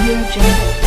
Audio Jungle.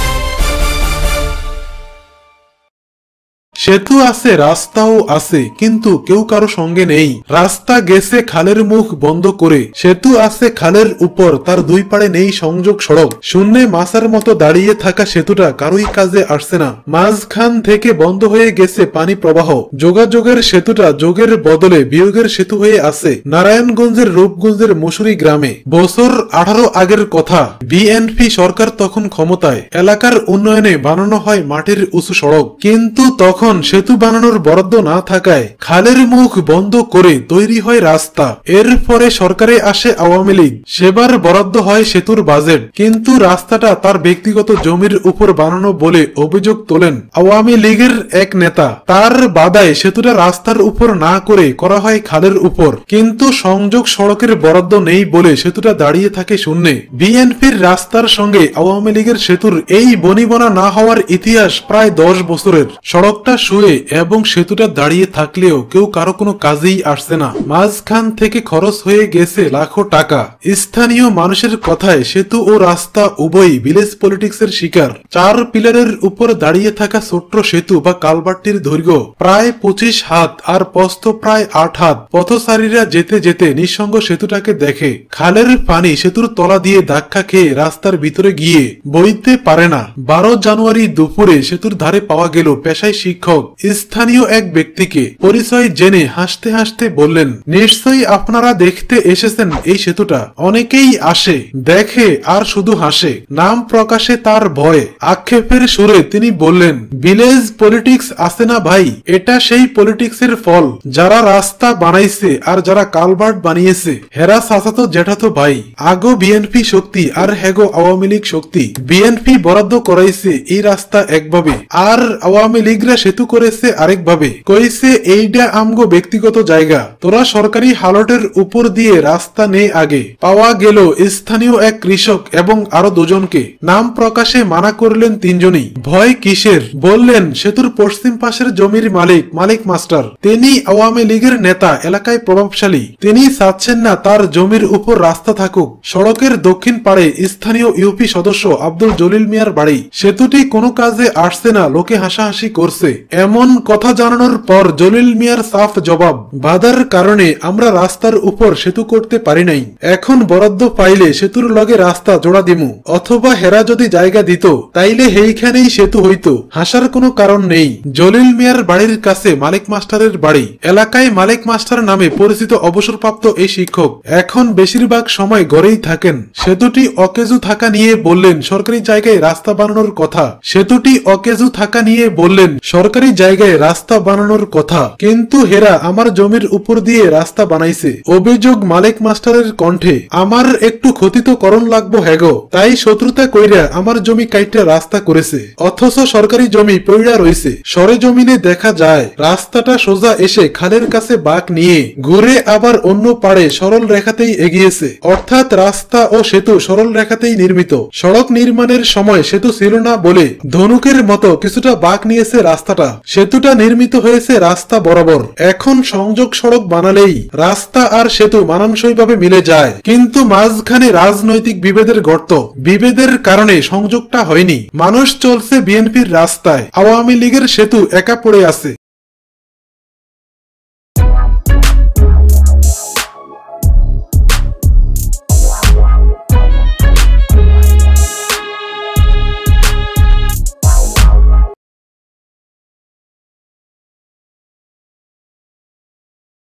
সেতু আছে, রাস্তাও আছে, কিন্তু কেউ কারও সঙ্গে নেই। রাস্তা গেছে খালের মুখ বন্ধ করে। সেতু আছে খালের উপর, তার দুই পাড়ে নেই সংযোগ সড়ক। শূন্যে মাসার মতো দাঁড়িয়ে থাকা সেতুটা কারোই কাজে আসছে না। মাঝখান থেকে বন্ধ হয়ে গেছে পানি প্রবাহ। যোগাযোগের সেতুটা যোগের বদলে বিয়োগের সেতু হয়ে আছে। নারায়ণগঞ্জের রূপগঞ্জের মসুরি গ্রামে। বছর আঠারো আগের কথা। বিএনপি সরকার তখন ক্ষমতায়। এলাকার উন্নয়নে বানানো হয় মাটির উঁচু সড়ক। কিন্তু তখন সেতু বানানোর বরাদ্দ না থাকায় খালের মুখ বন্ধ করে তৈরি হয় রাস্তা। এরপরে সরকারে আসে আওয়ামী লীগ। সেবার বরাদ্দ হয় সেতুর বাজেট। কিন্তু রাস্তাটা তার ব্যক্তিগত জমির উপর বানানো বলে অভিযোগ তোলেন আওয়ামী লীগের এক নেতা। তার বাদায় সেতুটা রাস্তার উপর না করে করা হয় খালের উপর। কিন্তু সংযোগ সড়কের বরাদ্দ নেই বলে সেতুটা দাঁড়িয়ে থাকে শূন্যে। বিএনপির রাস্তার সঙ্গে আওয়ামী লীগের সেতুর এই বনিবনা না হওয়ার ইতিহাস প্রায় দশ বছরের। সড়কটা শুয়ে এবং সেতুটা দাঁড়িয়ে থাকলেও কেউ কারও কোনো কাজেই আসছে না। মাঝখান থেকে খরচ হয়ে গেছে লাখো টাকা। স্থানীয় মানুষের কথায় সেতু ও রাস্তা উভয়ই ভিলেজ পলিটিক্সের শিকার। চার পিলারের উপর দাঁড়িয়ে থাকা ছোট্ট সেতু বা কালবারটির দৈর্ঘ্য প্রায় পঁচিশ হাত আর প্রস্থ প্রায় আট হাত। পথচারীরা যেতে যেতে নিঃসঙ্গ সেতুটাকে দেখে। খালের পানি সেতুর তলা দিয়ে ধাক্কা খেয়ে রাস্তার ভিতরে গিয়ে বইতে পারে না। বারো জানুয়ারি দুপুরে সেতুর ধারে পাওয়া গেল পেশায় শিক্ষক। স্থানীয় এক ব্যক্তিকে পরিচয় জেনে হাসতে হাসতে বললেন, নিশ্চয়ই আপনারা দেখতে এসেছেন এই সেতুটা। অনেকেই আসে, দেখে আর শুধু হাসে। নাম প্রকাশে তার ভয়। আক্ষেপের সুরে তিনি বললেন, ভিলেজ পলিটিক্স আছে না ভাই, এটা সেই পলিটিক্সের ফল। যারা রাস্তা বানাইছে আর যারা কালভার্ট বানিয়েছে, হেরা সাসাতো জেঠাতো ভাই। আগো বিএনপি শক্তি আর হেগো আওয়ামী লীগ শক্তি। বিএনপি বরাদ্দ করাইছে এই রাস্তা একভাবে। আর আওয়ামী লীগরা সেতু করেছে আরেকভাবে। কইছে এইটা আমগো ব্যক্তিগত জায়গা। তোরা সরকারি হালটের উপর দিয়ে রাস্তা নে আগে। পাওয়া গেল স্থানীয় এক কৃষক এবং আরও দুজনকে। নাম প্রকাশে মানা করলেন তিনজনই। ভয় কিসের? বললেন, সেতুর পশ্চিম পাশের জমির মালিক মালিক মাস্টার। তিনি আওয়ামী লীগের নেতা, এলাকায় প্রভাবশালী। তিনি চাচ্ছেন না তার জমির উপর রাস্তা থাকুক। সড়কের দক্ষিণ পাড়ে স্থানীয় ইউপি সদস্য আব্দুল জলিল মিয়ার বাড়ি। সেতুটি কোনো কাজে আসছে না, লোকে হাসাহাসি করছে। এমন কথা জানানোর পর জলিল মিয়ার সাফ জবাব, বাধার কারণে আমরা রাস্তার উপর সেতু করতে পারি নাই। এখন বরাদ্দ পাইলে সেতুর লগে রাস্তা জোড়া দিমু। অথবা হেরা যদি জায়গা দিত, তাইলে সেইখানেই সেতু হইতো। হাসার কোনো কারণ নেই। জলিল মিয়ার বাড়ির কাছে মালিক মাস্টারের বাড়ি। এলাকায় মালিক মাস্টার নামে পরিচিত অবসরপ্রাপ্ত এই শিক্ষক, এখন বেশিরভাগ সময় ঘরেই থাকেন। সেতুটি অকেজু থাকা নিয়ে বললেন, সরকারি জায়গায় রাস্তা বানানোর কথা। সেতুটি অকেজু থাকা নিয়ে বললেন, সরকারি জায়গায় রাস্তা বানানোর কথা। কিন্তু হেরা আমার জমির উপর দিয়ে রাস্তা বানাইছে। অভিযোগ মালিক মাস্টারের কণ্ঠে, আমার একটু ক্ষতি তো করণ লাগবো হ্যাগো তাই শত্রুতা কইরা আমার জমি কাইটা রাস্তা করেছে। অথচ সরকারি জমি পইড়া রয়েছে সরে জমিনে দেখা যায়, রাস্তাটা সোজা এসে খালের কাছে বাঁক নিয়ে ঘুরে আবার অন্য পাড়ে সরল রেখাতেই এগিয়েছে। অর্থাৎ রাস্তা ও সেতু সরল রেখাতেই নির্মিত। সড়ক নির্মাণের সময় সেতু ছিল না বলে ধনুকের মতো কিছুটা বাঁক নিয়েছে রাস্তাটা। সেতুটা নির্মিত হয়েছে রাস্তা বরাবর। এখন সংযোগ সড়ক বানালেই রাস্তা আর সেতু মানানসইভাবে মিলে যায়। কিন্তু মাঝখানে রাজনৈতিক বিভেদের গর্ত। বিভেদের কারণে সংযোগটা হয়নি। মানুষ চলছে বিএনপির রাস্তায়। আওয়ামী লীগের সেতু একা পড়ে আছে।